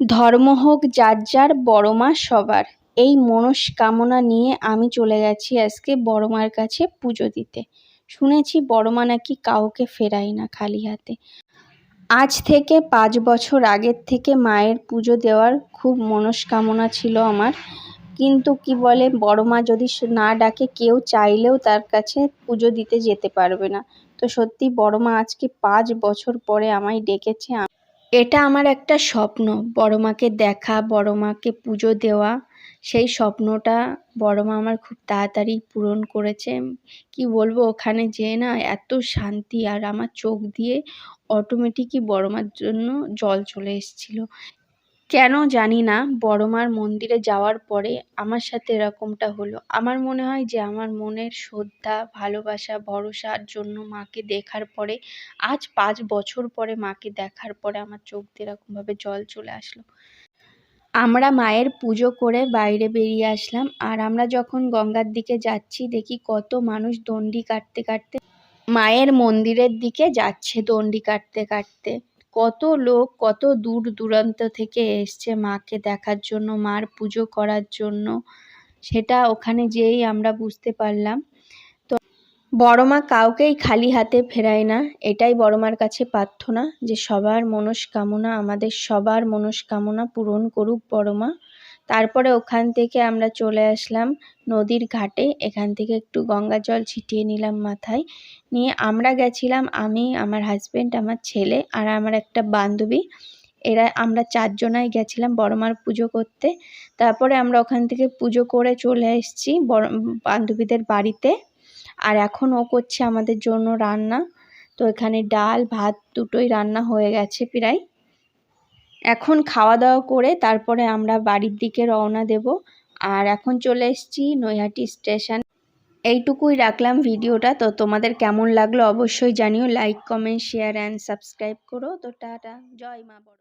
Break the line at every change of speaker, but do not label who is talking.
ধর্ম হোক, যার যার বড় মা সবার। এই মনস্কামনা নিয়ে আমি চলে গেছি আজকে বড় মার কাছে পুজো দিতে। শুনেছি বড় মা নাকি কাউকে ফেরায় না খালি হাতে। আজ থেকে পাঁচ বছর আগের থেকে মায়ের পুজো দেওয়ার খুব মনস্কামনা ছিল আমার। কিন্তু কি বলে, বড় মা যদি না ডাকে, কেউ চাইলেও তার কাছে পুজো দিতে যেতে পারবে না। তো সত্যি বড় মা আজকে পাঁচ বছর পরে আমায় ডেকেছে। এটা আমার একটা স্বপ্ন। বড় মাকে দেখা বড় মাকে পুজো দেওয়া, সেই স্বপ্নটা বড় মা আমার খুব তাড়াতাড়ি পূরণ করেছে। কি বলব, ওখানে যেয়ে না এত শান্তি আর আমার চোখ দিয়ে অটোমেটিকই বড় মার জন্য জল চলে এসেছিল। কেন জানি না বড় মার মন্দিরে যাওয়ার পরে আমার সাথে এরকমটা হলো। আমার মনে হয় যে আমার মনের শ্রদ্ধা, ভালোবাসা, ভরসার জন্য মাকে দেখার পরে, আজ পাঁচ বছর পরে মাকে দেখার পরে আমার চোখ দিয়ে এরকমভাবে জল চলে আসলো। আমরা মায়ের পুজো করে বাইরে বেরিয়ে আসলাম আর আমরা যখন গঙ্গার দিকে যাচ্ছি, দেখি কত মানুষ দণ্ডি কাটতে কাটতে মায়ের মন্দিরের দিকে যাচ্ছে দণ্ডি কাটতে কাটতে। কত লোক কত দূর দূরান্ত থেকে এসছে মাকে দেখার জন্য, মার পুজো করার জন্য, সেটা ওখানে যেয়েই আমরা বুঝতে পারলাম। তো বড় মা কাউকেই খালি হাতে ফেরায় না, এটাই বড় মার কাছে প্রার্থনা যে সবার মনস্কামনা, আমাদের সবার মনস্কামনা পূরণ করুক বড় মা। তারপরে ওখান থেকে আমরা চলে আসলাম নদীর ঘাটে। এখান থেকে একটু গঙ্গা জল ছিটিয়ে নিলাম মাথায়। নিয়ে আমরা গেছিলাম, আমি, আমার হাজব্যান্ড আমার ছেলে আর আমার একটা বান্ধবী। এরা, আমরা চারজনাই গেছিলাম বড়মার পুজো করতে। তারপরে আমরা ওখান থেকে পুজো করে চলে এসেছি বড়, বান্ধবীদের বাড়িতে। আর এখন ও করছে আমাদের জন্য রান্না। তো এখানে ডাল, ভাত দুটোই রান্না হয়ে গেছে প্রায়। এখন খাওয়া দাওয়া করে তারপরে আমরা বাড়ির দিকে রওনা দেব। আর এখন চলে এসছি নৈহাটি স্টেশন। এইটুকুই রাখলাম ভিডিওটা। তো তোমাদের কেমন লাগল অবশ্যই জানিও। Like comment share and subscribe করো। তো টাটা। জয় মা বড়।